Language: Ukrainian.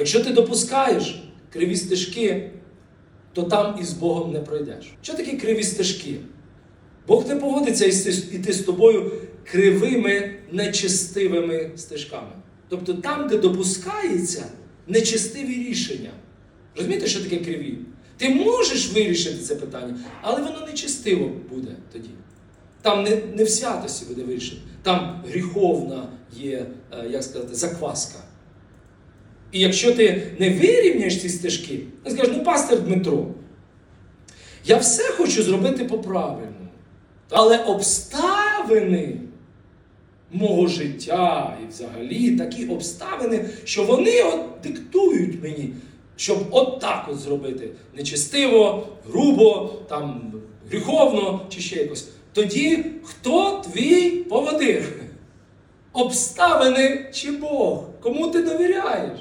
Якщо ти допускаєш криві стежки, то там і з Богом не пройдеш. Що таке криві стежки? Бог не погодиться йти з тобою кривими, нечестивими стежками. Тобто там, де допускається нечестиві рішення. Розумієте, що таке криві? Ти можеш вирішити це питання, але воно нечестиво буде тоді. Там не, не в святості буде вирішено. Там гріховна є, е, як сказати, закваска. І якщо ти не вирівняєш ці стежки, ти скажеш, ну пастор Дмитро, я все хочу зробити по-правильному. Але обставини мого життя і взагалі такі обставини, що вони от диктують мені, щоб от так от зробити. Нечестиво, грубо, там, гріховно чи ще якось. Тоді хто твій поводир? Обставини чи Бог? Кому ти довіряєш?